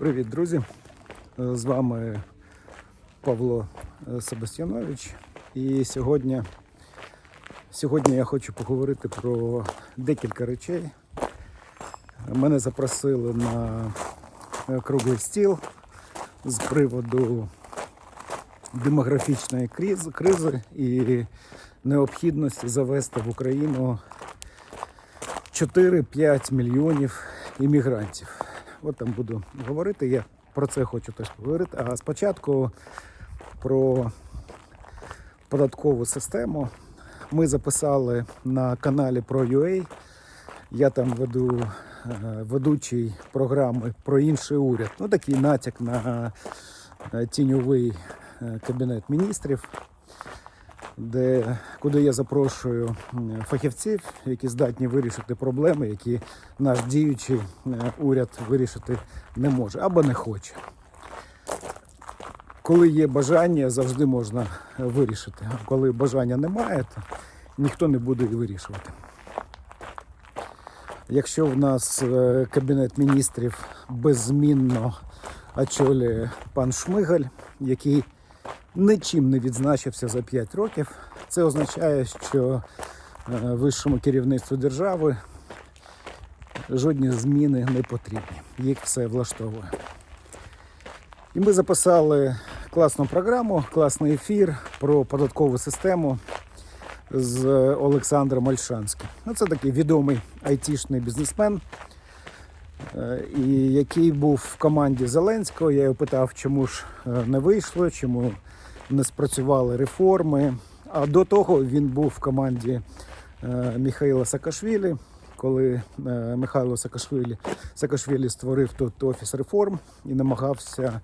Привіт, друзі! Е, З вами Павло е, Себастьянович. І сьогодні, сьогодні я хочу поговорити про декілька речей. Мене запросили на е, круглий стіл з приводу демографічної кризи, кризи і необхідності завести в Україну 4-5 мільйонів іммігрантів. От там буду говорити. Я про це хочу теж поговорити. А спочатку про податкову систему. Ми записали на каналі про UA. Я там веду е, ведучий програми про інший уряд. Ну такий натяк на е, тіньовий е, кабінет міністрів де, куди я запрошую фахівців, які здатні вирішити проблеми, які наш діючий е, уряд вирішити не може або не хоче. Коли є бажання, завжди можна вирішити. А коли бажання немає, то ніхто не буде вирішувати. Якщо в нас е, кабінет міністрів беззмінно очолює пан Шмигаль, який нічим не відзначився за 5 років. Це означає, що е, вищому керівництву держави жодні зміни не потрібні. Їх все влаштовує. І ми записали класну програму, класний ефір про податкову систему з Олександром Ольшанським. Ну, Це такий відомий айтішний бізнесмен, е, і який був в команді Зеленського. Я його питав, чому ж е, не вийшло, чому не спрацювали реформи. А до того він був в команді е, Міхаїла Саакашвілі, коли е, Михайло Саакашвілі, Саакашвілі створив тут офіс реформ і намагався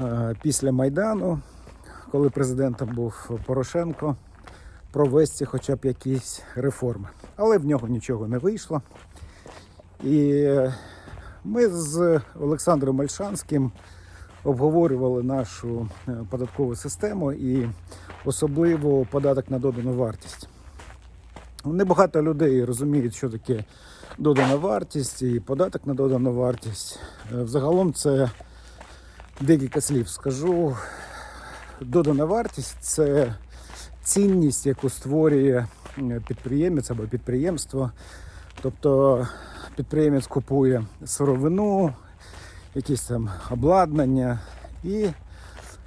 е, після Майдану, коли президентом був Порошенко, провести хоча б якісь реформи. Але в нього нічого не вийшло. І ми з Олександром Ольшанським обговорювали нашу е, податкову систему і особливо податок на додану вартість. Небагато людей розуміють, що таке додана вартість і податок на додану вартість. Е, Взагалом це декілька слів скажу. Додана вартість це цінність, яку створює е, підприємець або підприємство. Тобто підприємець купує сировину, якісь там обладнання і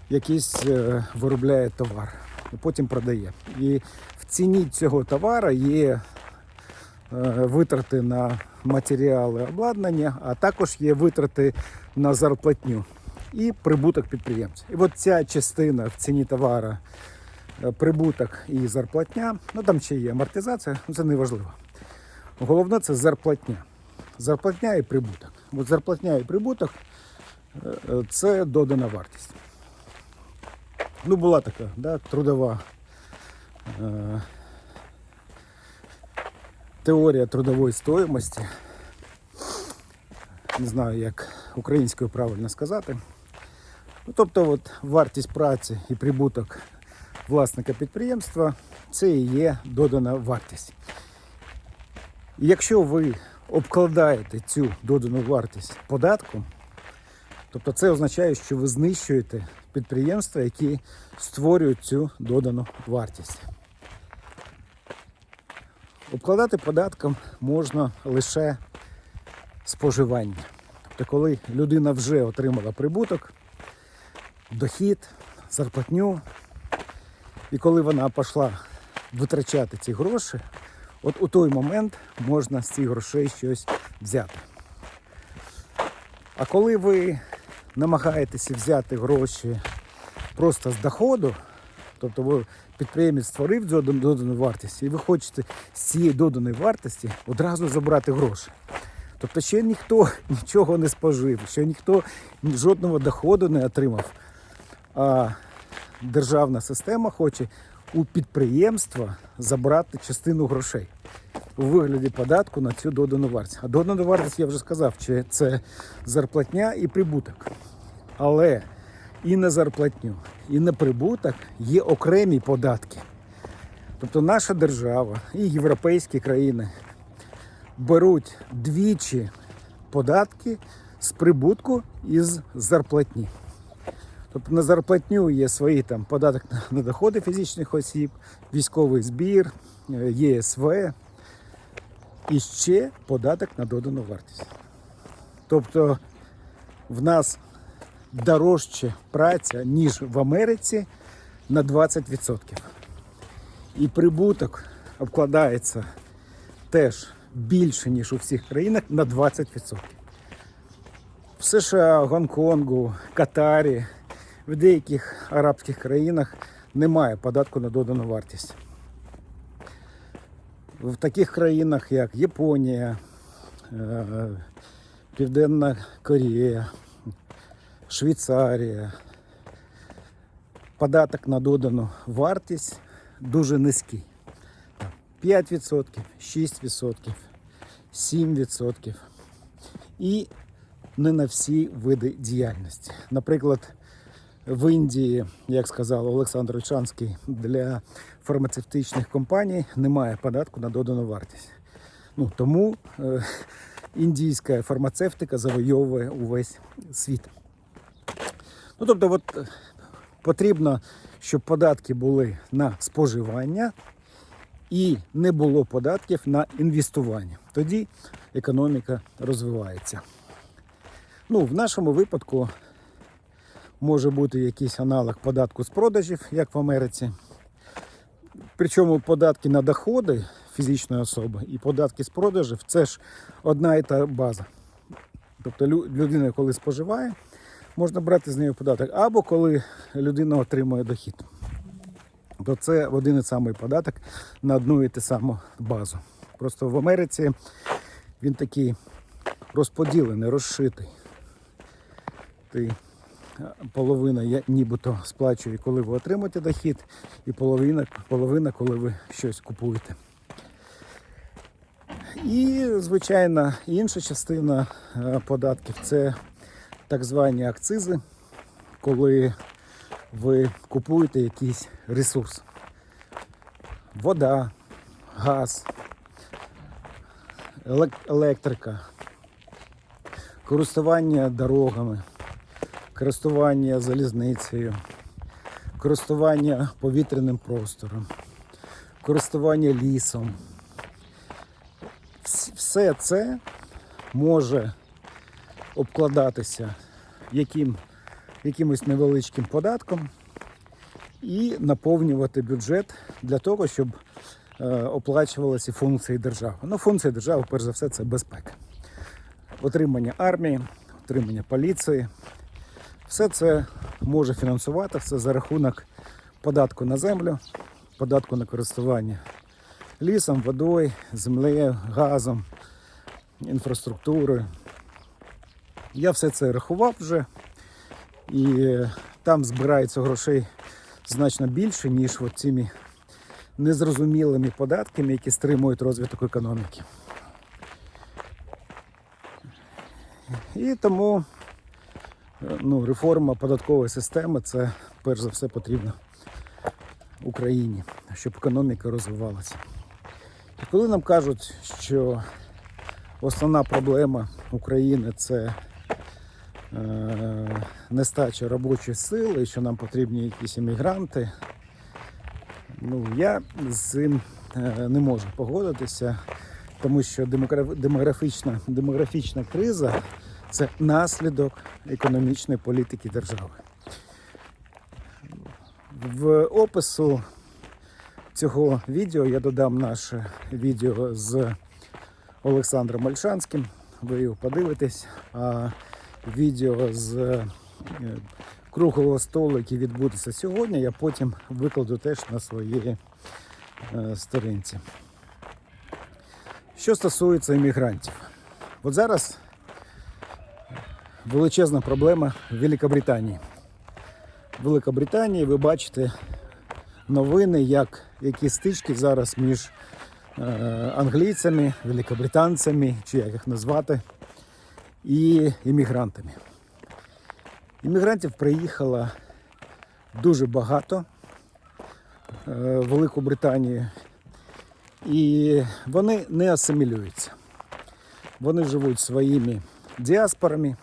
якийсь е, виробляє товар, і потім продає. І в ціні цього товару є е, витрати на матеріали обладнання, а також є витрати на зарплатню і прибуток підприємця. І от ця частина в ціні товару, е, прибуток і зарплатня, ну там ще є амортизація, ну це не важливо. Головне це зарплатня. Зарплатня і прибуток. От зарплатня і прибуток е, е, це додана вартість. Ну, була така да, трудова е, теорія трудової стоїмості. Не знаю, як українською правильно сказати. Ну, тобто, от, вартість праці і прибуток власника підприємства це і є додана вартість. І якщо ви обкладаєте цю додану вартість податком, тобто це означає, що ви знищуєте підприємства, які створюють цю додану вартість. Обкладати податком можна лише споживання. Тобто, коли людина вже отримала прибуток, дохід, зарплатню, і коли вона пішла витрачати ці гроші, от у той момент можна з цих грошей щось взяти. А коли ви намагаєтеся взяти гроші просто з доходу, тобто ви підприємець створив додану вартість, і ви хочете з цієї доданої вартості одразу забрати гроші. Тобто ще ніхто нічого не спожив, ще ніхто жодного доходу не отримав. А державна система хоче у підприємства забрати частину грошей у вигляді податку на цю додану вартість. А додану вартість я вже сказав, чи це зарплатня і прибуток. Але і на зарплатню, і на прибуток є окремі податки. Тобто наша держава і європейські країни беруть двічі податки з прибутку із зарплатні. Тобто на зарплатню є свої там податок на- доходи фізичних осіб, військовий збір, е, ЄСВ і ще податок на додану вартість. Тобто в нас дорожче праця, ніж в Америці на 20%. І прибуток обкладається теж більше, ніж у всіх країнах на 20%. В США, Гонконгу, Катарі, в деяких арабських країнах немає податку на додану вартість. В таких країнах, як Японія, е, Південна Корея, Швейцарія, податок на додану вартість дуже низький. 5%, 6%, 7%. І не на всі види діяльності. Наприклад, в Індії, як сказав Олександр Ольшанський, для фармацевтичних компаній немає податку на додану вартість. Ну, тому е, індійська фармацевтика завойовує увесь світ. Ну, тобто, от, е, потрібно, щоб податки були на споживання і не було податків на інвестування. Тоді економіка розвивається. Ну, в нашому випадку може бути якийсь аналог податку з продажів, як в Америці. Причому податки на доходи фізичної особи і податки з продажів це ж одна і та база. Тобто людина, коли споживає, можна брати з неї податок, або коли людина отримує дохід. То це один і самий податок на одну і ту саму базу. Просто в Америці він такий розподілений, розшитий. Ти половина я нібито сплачує, коли ви отримуєте дохід, і половина, половина, коли ви щось купуєте. І, звичайно, інша частина е, податків це так звані акцизи, коли ви купуєте якийсь ресурс. Вода, газ, електрика, користування дорогами, користування залізницею, користування повітряним простором, користування лісом. Все це може обкладатися яким, якимось невеличким податком і наповнювати бюджет для того, щоб е, оплачувалися функції держави. Ну, функції держави, перш за все, це безпека. Отримання армії, отримання поліції. Все це може фінансувати все за рахунок податку на землю, податку на користування лісом, водою, землею, газом, інфраструктурою. Я все це рахував вже, і там збирається грошей значно більше, ніж от цими незрозумілими податками, які стримують розвиток економіки. І тому ну, реформа податкової системи це перш за все потрібно Україні, щоб економіка розвивалася. І коли нам кажуть, що основна проблема України це е, нестача робочої сили, що нам потрібні якісь іммігранти, ну, я з цим е, не можу погодитися, тому що демограф- демографічна, демографічна криза це наслідок економічної політики держави. В опису цього відео я додам наше відео з Олександром Ольшанським. Ви його подивитесь. А відео з е, круглого столу, який відбудеться сьогодні, я потім викладу теж на своїй е, сторінці. Що стосується іммігрантів, от зараз величезна проблема в Великобританії. В Великобританії ви бачите новини, як які стички зараз між е, англійцями, великобританцями, чи як їх назвати, і іммігрантами. Іммігрантів приїхало дуже багато е, в Велику Британію, і вони не асимілюються. Вони живуть своїми діаспорами,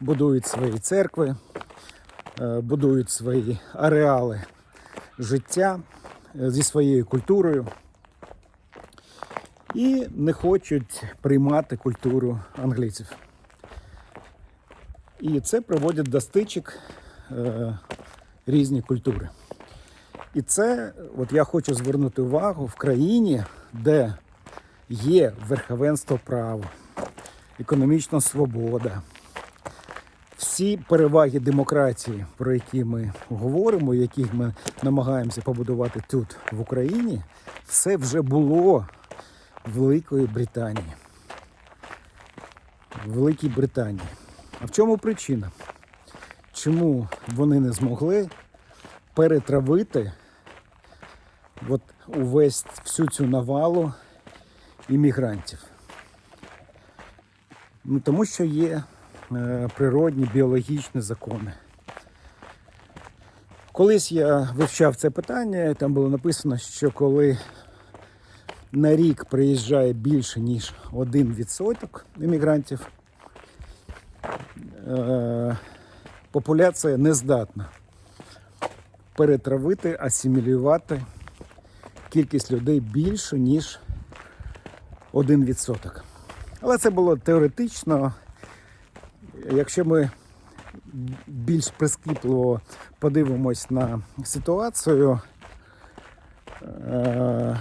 будують свої церкви, е, будують свої ареали життя е, зі своєю культурою і не хочуть приймати культуру англійців. І це приводить до стичок е, різні культури. І це, от я хочу звернути увагу в країні, де є верховенство права, економічна свобода, всі переваги демократії, про які ми говоримо, яких ми намагаємося побудувати тут, в Україні, це вже було в Великої Британії. В Великій Британії. А в чому причина? Чому вони не змогли перетравити от увесь всю цю навалу іммігрантів? Ну, тому що є природні біологічні закони. Колись я вивчав це питання, і там було написано, що коли на рік приїжджає більше, ніж 1% іммігрантів, е, популяція не здатна перетравити, асимілювати кількість людей більше, ніж 1%. Але це було теоретично. Якщо ми більш прискіпливо подивимось на ситуацію, е,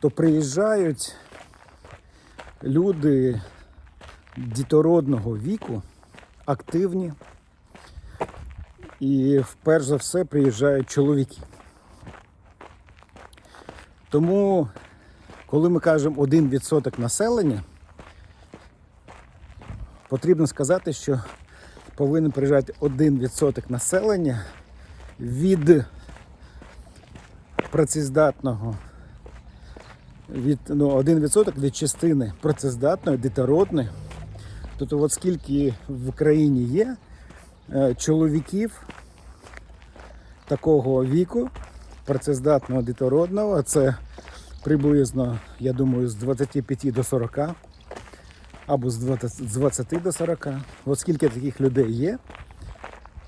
то приїжджають люди дітородного віку, активні, і вперше за все приїжджають чоловіки. Тому, коли ми кажемо 1% населення, потрібно сказати, що повинен приїжджати 1% населення від працездатного, від, ну, 1% від частини працездатної, дітородної. Тобто, от скільки в Україні є е, чоловіків такого віку, працездатного дітородного, це приблизно, я думаю, з 25 до 40 або з 20, з 20 до 40. От скільки таких людей є,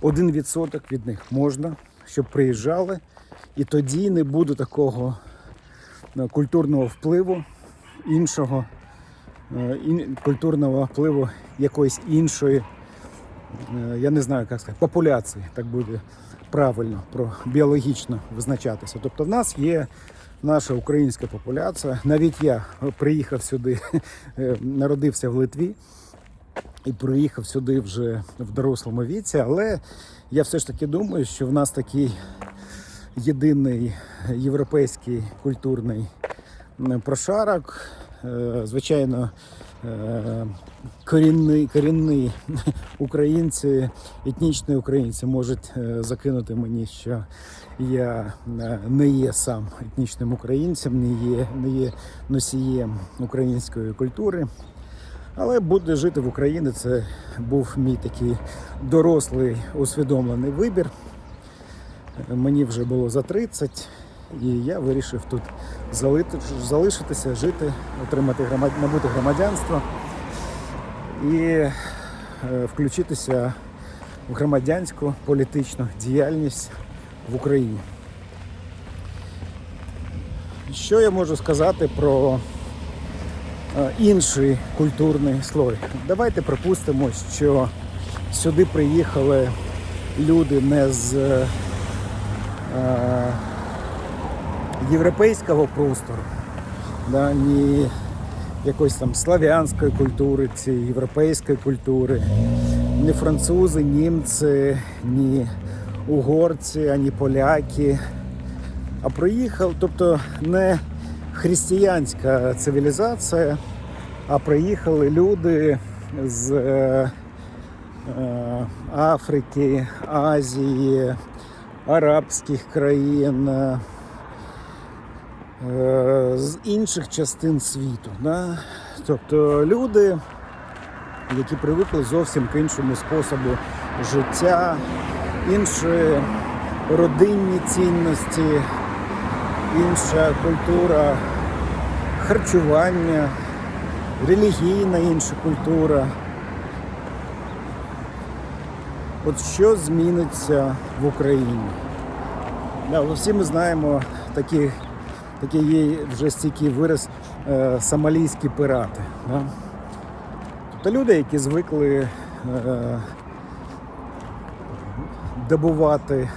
1% від них можна, щоб приїжджали, і тоді не буде такого е, культурного впливу іншого, е, культурного впливу якоїсь іншої, е, я не знаю, як сказати, популяції, так буде правильно, про біологічно визначатися. Тобто в нас є наша українська популяція. Навіть я приїхав сюди, е, народився в Литві і приїхав сюди вже в дорослому віці, але я все ж таки думаю, що в нас такий єдиний європейський культурний прошарок. Е, Звичайно, корінні, корінні українці, етнічні українці можуть е, закинути мені, що я е, не є сам етнічним українцем, не є, не є носієм української культури. Але буде жити в Україні це був мій такий дорослий усвідомлений вибір. Мені вже було за 30, і я вирішив тут залишитися, жити, отримати громад... набути громадянство і е, включитися в громадянську політичну діяльність в Україні. Що я можу сказати про е, інший культурний слой? Давайте припустимо, що сюди приїхали люди не з е, європейського простору, да, ні якоїсь там слав'янської культури, ці європейської культури, ні французи, німці, ні угорці, ані поляки. А приїхав, тобто не християнська цивілізація, а приїхали люди з е, е, Африки, Азії, арабських країн, з інших частин світу. Да? Тобто люди, які привикли зовсім к іншому способу життя, інші родинні цінності, інша культура харчування, релігійна інша культура. От що зміниться в Україні? Да, всі ми знаємо такі, такий є вже стійкий вираз е, сомалійські пирати. Да? Тобто люди, які звикли е, добувати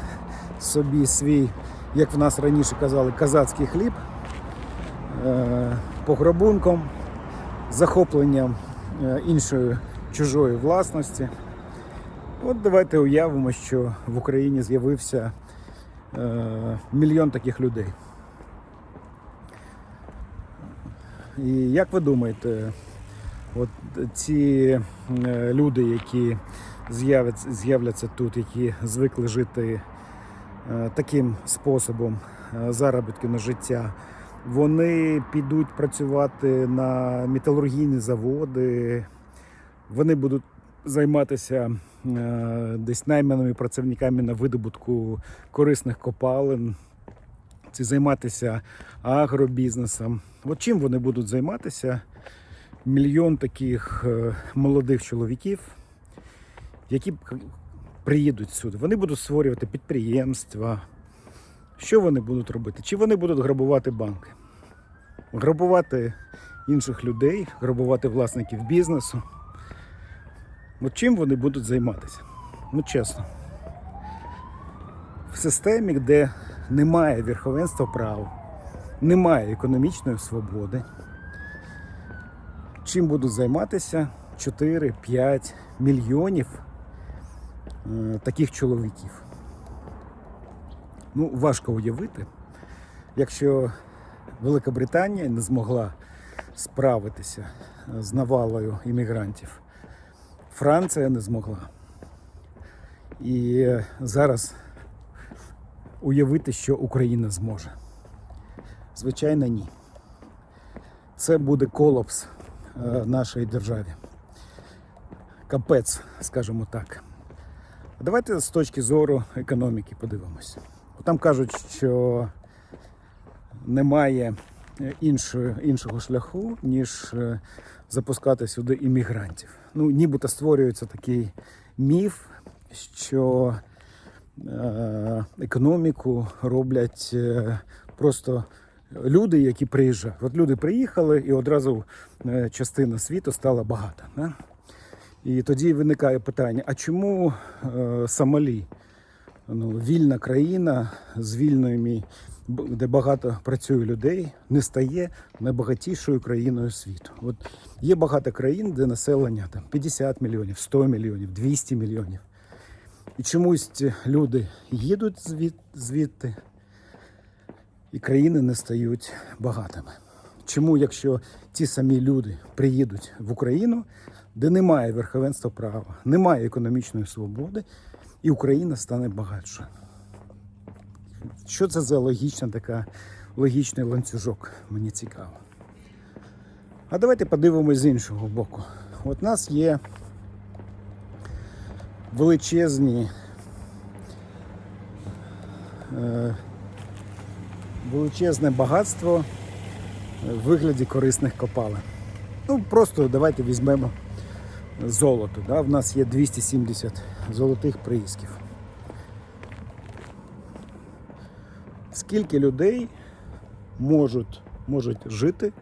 собі свій, як в нас раніше казали, казацький хліб е, пограбунком, захопленням е, іншої чужої власності. От давайте уявимо, що в Україні з'явився е, мільйон таких людей. І як ви думаєте, от ці е, люди, які з'являться, тут, які звикли жити е, таким способом е, заробітку на життя, вони підуть працювати на металургійні заводи, вони будуть займатися десь найманими працівниками на видобутку корисних копалин, чи займатися агробізнесом. От чим вони будуть займатися? Мільйон таких е, молодих чоловіків, які приїдуть сюди. Вони будуть створювати підприємства. Що вони будуть робити? Чи вони будуть грабувати банки? Грабувати інших людей, грабувати власників бізнесу. От чим вони будуть займатися? Ну чесно. В системі, де немає верховенства права, немає економічної свободи. Чим будуть займатися 4-5 мільйонів е, таких чоловіків? Ну, важко уявити, якщо Велика Британія не змогла справитися з навалою іммігрантів. Франція не змогла. І е, зараз уявити, що Україна зможе. Звичайно, ні. Це буде колапс е, нашої державі. Капець, скажімо так. Давайте з точки зору економіки подивимося. Там кажуть, що немає е, іншої, іншого шляху, ніж е, запускати сюди іммігрантів. Ну, нібито створюється такий міф, що економіку роблять е, просто люди, які приїжджають. От люди приїхали і одразу е, частина світу стала багата. Да? І тоді виникає питання: а чому е, Сомалі? ну, вільна країна з вільними, б- де багато працює людей, не стає найбагатішою країною світу. От є багато країн, де населення там 50 мільйонів, 100 мільйонів, 200 мільйонів. І чомусь люди їдуть звід, звідти, і країни не стають багатими. Чому, якщо ті самі люди приїдуть в Україну, де немає верховенства права, немає економічної свободи, і Україна стане багатшою? Що це за логічна така логічний ланцюжок? Мені цікаво. А давайте подивимось з іншого боку. От у нас є величезні е, величезне багатство в вигляді корисних копалин. Ну, просто давайте візьмемо золото. Да? В нас є 270 золотих приисків. Скільки людей можуть, можуть жити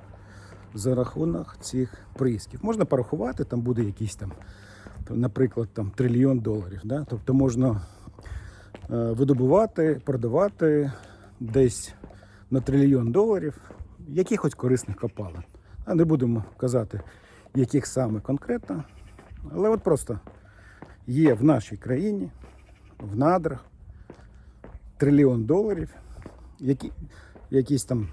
за рахунок цих приисків? Можна порахувати, там буде якийсь там, наприклад, там трильйон доларів. Да? Тобто можна е, видобувати, продавати десь на трильйон доларів якихось корисних копалин. А не будемо казати, яких саме конкретно. Але от просто є в нашій країні, в надрах, трильйон доларів, які, якісь там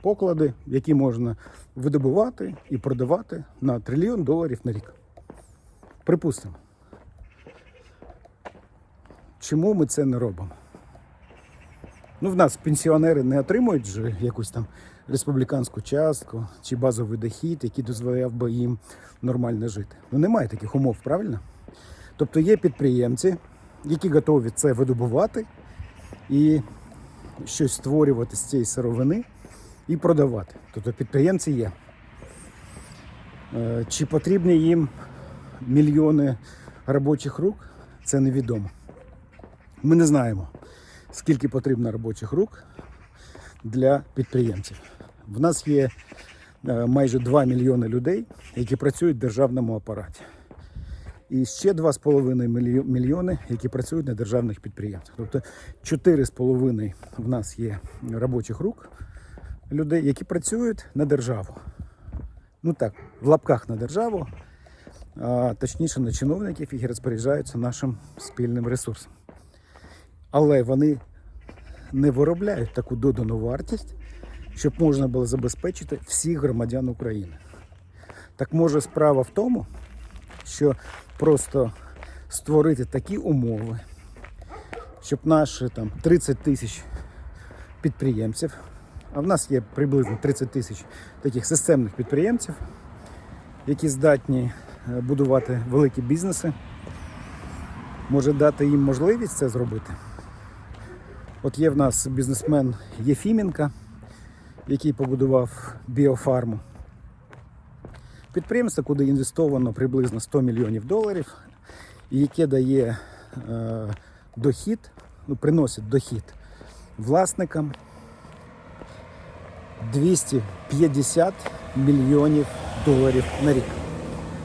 поклади, які можна видобувати і продавати на трильйон доларів на рік. Припустимо. Чому ми це не робимо? Ну, в нас пенсіонери не отримують же якусь там республіканську частку чи базовий дохід, який дозволяв би їм нормально жити. Ну немає таких умов, правильно? Тобто є підприємці, які готові це видобувати і щось створювати з цієї сировини і продавати. Тобто підприємці є. Е, Чи потрібні їм мільйони робочих рук? це невідомо. Ми не знаємо, скільки потрібно робочих рук для підприємців. В нас є е, майже 2 мільйони людей, які працюють в державному апараті. І ще 2,5 мільйони, які працюють на державних підприємствах. Тобто 4,5 в нас є робочих рук людей, які працюють на державу. Ну так, в лапках на державу, а точніше на чиновників, які розпоряджаються нашим спільним ресурсом. Але вони не виробляють таку додану вартість, щоб можна було забезпечити всіх громадян України. Так може справа в тому, що просто створити такі умови, щоб наші там 30 тисяч підприємців, а в нас є приблизно 30 тисяч таких системних підприємців, які здатні будувати великі бізнеси, може дати їм можливість це зробити. От є в нас бізнесмен Єфіменка, який побудував біофарму. Підприємство, куди інвестовано приблизно 100 мільйонів доларів, і яке дає е, дохід, ну, приносить дохід власникам 250 мільйонів доларів на рік.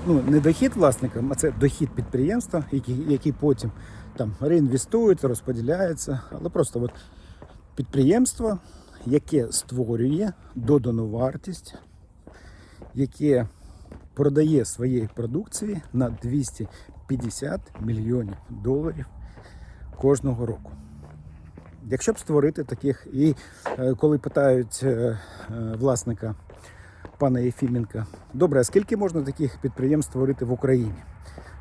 Ну, не дохід власникам, а це дохід підприємства, який, який потім там реінвестується, розподіляється. Але просто от підприємство, яке створює додану вартість, яке продає своєї продукції на 250 мільйонів доларів кожного року. Якщо б створити таких, і е, коли питають е, е, власника пана Єфіменка, добре, скільки можна таких підприємств створити в Україні?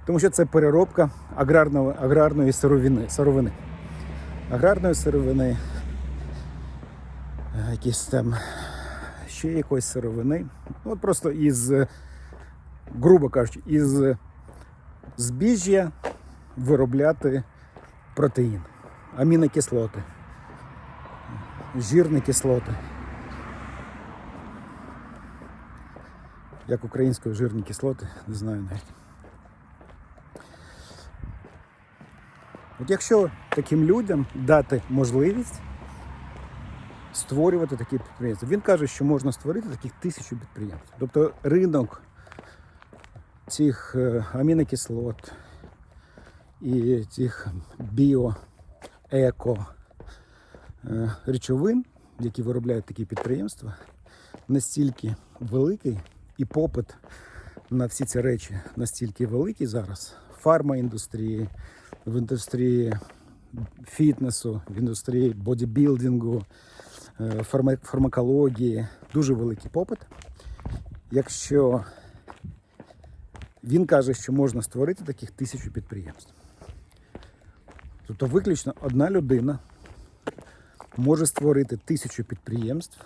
Тому що це переробка аграрного, аграрної сировини, сировини. Аграрної сировини, е, якісь там ще якоїсь сировини. Ну, От просто із, грубо кажучи, із збіжжя виробляти протеїн, амінокислоти, жирні кислоти. Як українською жирні кислоти, не знаю навіть. От якщо таким людям дати можливість створювати такі підприємства, він каже, що можна створити таких тисячу підприємств. Тобто ринок цих е, амінокислот і цих біо, еко е, речовин, які виробляють такі підприємства, настільки великий і попит на всі ці речі настільки великий зараз в фармаіндустрії, в індустрії фітнесу, в індустрії бодібілдингу, е, фармакології. Дуже великий попит. Якщо він каже, що можна створити таких тисячу підприємств. Тобто виключно одна людина може створити тисячу підприємств,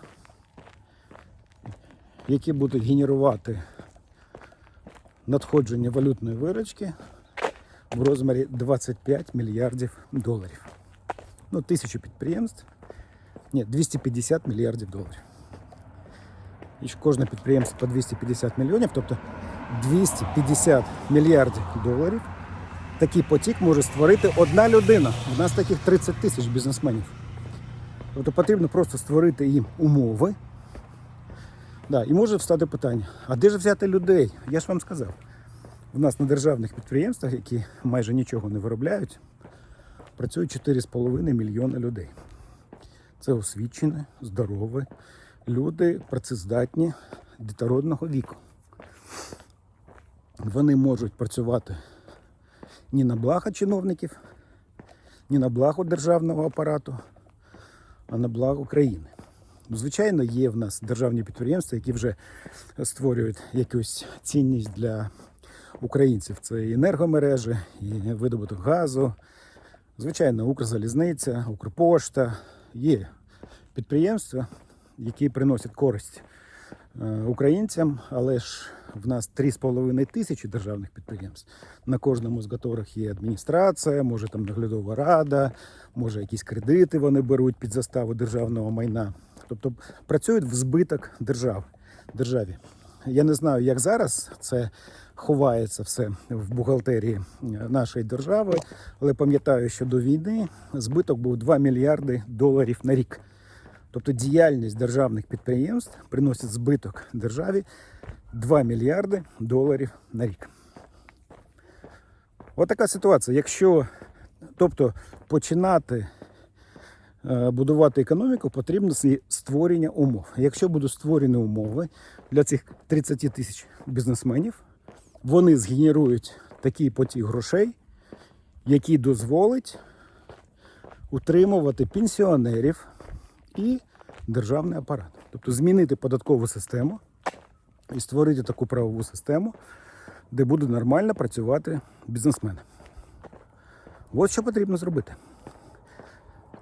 які будуть генерувати надходження валютної виручки в розмірі 25 мільярдів доларів. Ну, тисячу підприємств. Ні, 250 мільярдів доларів. І кожне підприємство по 250 мільйонів, тобто 250 мільярдів доларів. Такий потік може створити одна людина. У нас таких 30 тисяч бізнесменів. Тобто потрібно просто створити їм умови. Да, і може встати питання: а де ж взяти людей? Я ж вам сказав. У нас на державних підприємствах, які майже нічого не виробляють, працюють 4,5 мільйона людей. Це освічені, здорові люди, працездатні, дітородного віку. Вони можуть працювати ні на благо чиновників, ні на благо державного апарату, а на благо країни. Звичайно, є в нас державні підприємства, які вже створюють якусь цінність для українців. Це і енергомережі, і видобуток газу. Звичайно, Укрзалізниця, Укрпошта. Є підприємства, які приносять користь е, українцям, але ж в нас 3,5 тисячі державних підприємств. На кожному з яких є адміністрація, може там наглядова рада, може якісь кредити вони беруть під заставу державного майна. Тобто працюють в збиток держави, державі. Я не знаю, як зараз це ховається все в бухгалтерії е, нашої держави. Але пам'ятаю, що до війни збиток був 2 мільярди доларів на рік. Тобто діяльність державних підприємств приносить збиток державі 2 мільярди доларів на рік. Отака ситуація. Якщо тобто починати будувати економіку, потрібно створення умов. Якщо будуть створені умови для цих 30 тисяч бізнесменів, вони згенерують такий потік грошей, який дозволить утримувати пенсіонерів і державний апарат. Тобто змінити податкову систему і створити таку правову систему, де буде нормально працювати бізнесмен. От що потрібно зробити.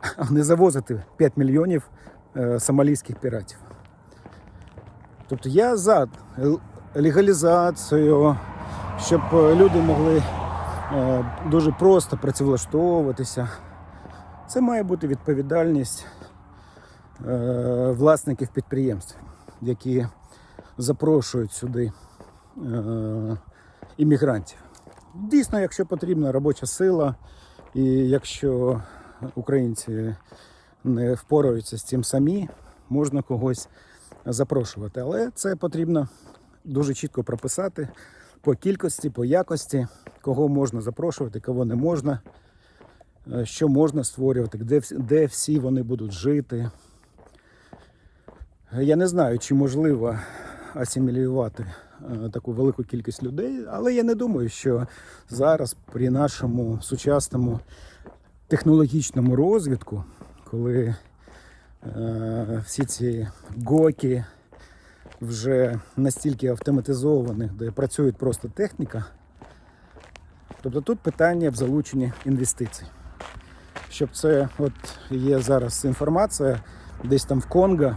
Не завозити 5 мільйонів е, сомалійських піратів. Тобто я за легалізацію, щоб е, люди могли е, дуже просто працевлаштовуватися. Це має бути відповідальність власників підприємств, які запрошують сюди іммігрантів. Дійсно, якщо потрібна робоча сила, і якщо українці не впораються з цим самі, можна когось запрошувати. Але це потрібно дуже чітко прописати по кількості, по якості, кого можна запрошувати, кого не можна, е, що можна створювати, де, де всі вони будуть жити. Я не знаю, чи можливо асимілювати е, таку велику кількість людей, але я не думаю, що зараз при нашому сучасному технологічному розвитку, коли е, всі ці гоки вже настільки автоматизовані, де працює просто техніка, тобто тут питання в залученні інвестицій. Щоб це, от є зараз інформація, десь там в Конго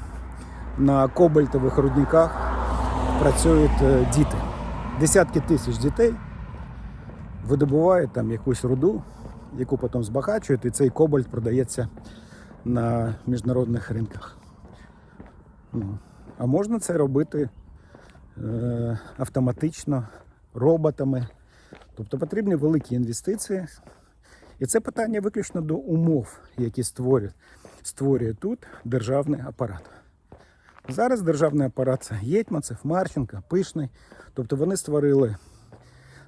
на кобальтових рудниках працюють е, діти. Десятки тисяч дітей видобувають там якусь руду, яку потім збагачують, і цей кобальт продається на міжнародних ринках. Ну, а можна це робити е, автоматично, роботами. Тобто потрібні великі інвестиції. І це питання виключно до умов, які створює, створює тут державний апарат. Зараз державний апарат це Єтьманцев, Марченко, Пишний. Тобто вони створили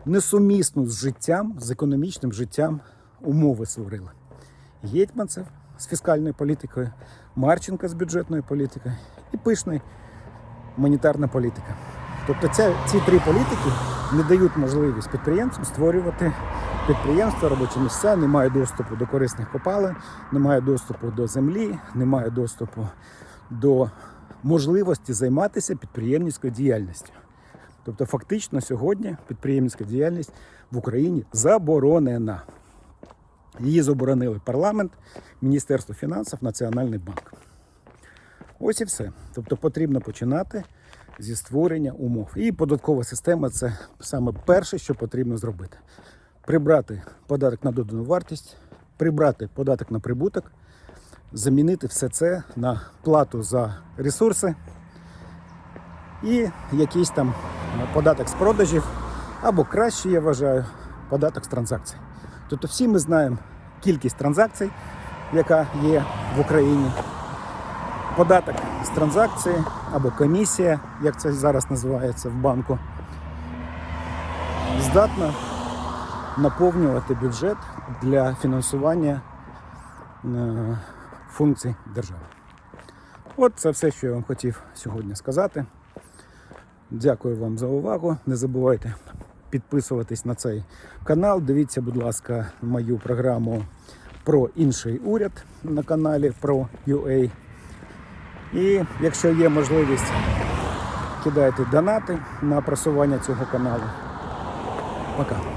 несумісну з життям, з економічним життям умови створили. Єтьманцев з фіскальною політикою, Марченко з бюджетною політикою і Пишний монетарна політика. Тобто ця, ці три політики не дають можливість підприємцям створювати підприємства, робочі місця, немає доступу до корисних копалин, немає доступу до землі, немає доступу до можливості займатися підприємницькою діяльністю. Тобто, фактично сьогодні підприємницька діяльність в Україні заборонена. Її заборонили парламент, Міністерство фінансів, Національний банк. Ось і все. Тобто потрібно починати зі створення умов. І податкова система це саме перше, що потрібно зробити. Прибрати податок на додану вартість, прибрати податок на прибуток, замінити все це на плату за ресурси і якийсь там податок з продажів, або краще, я вважаю, податок з транзакцій. Тобто всі ми знаємо кількість транзакцій, яка є в Україні. Податок з транзакції або комісія, як це зараз називається в банку, здатна наповнювати бюджет для фінансування е, функцій держави. От це все, що я вам хотів сьогодні сказати. Дякую вам за увагу. Не забувайте підписуватись на цей канал. Дивіться, будь ласка, мою програму про інший уряд на каналі про UA. І якщо є можливість, кидайте донати на просування цього каналу. Пока.